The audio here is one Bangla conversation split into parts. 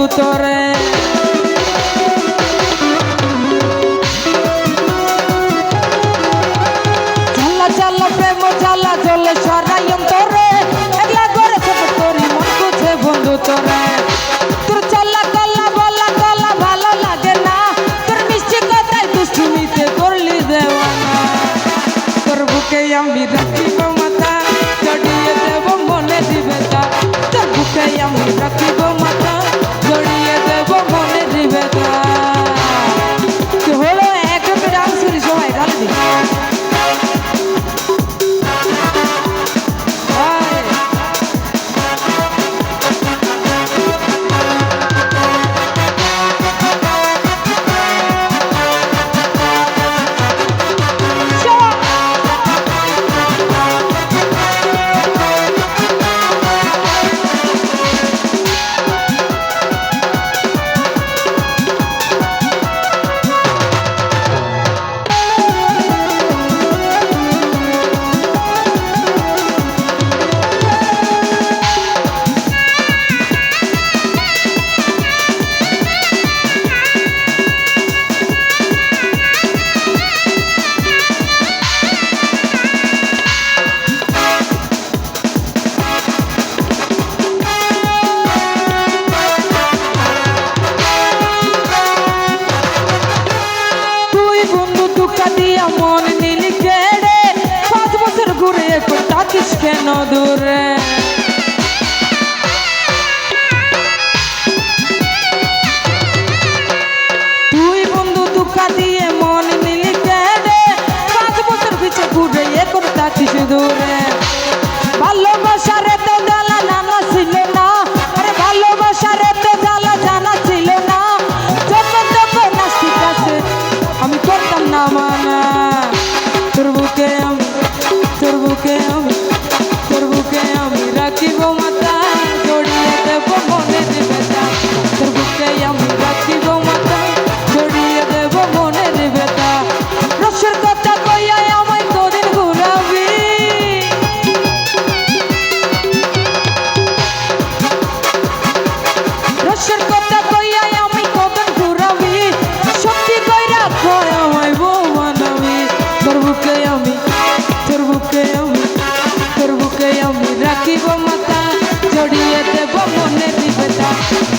বন্ধু তোরে। ঝাল্লা ঝাল্লা প্রেম ঝাল্লা ঝোলে সরাই অন্তর। টাকা মন নিলি কেড়ে পাঁচ বছর ঘুরে তাকিস কেন দূরে? তুই বন্ধু দিয়ে মন নিলি পাঁচ বছর পিছে ঘুরে এ করে দূরে।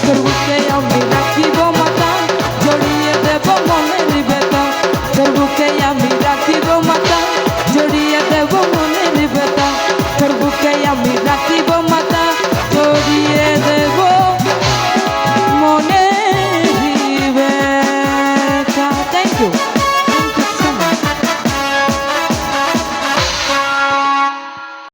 Mr. Hussein.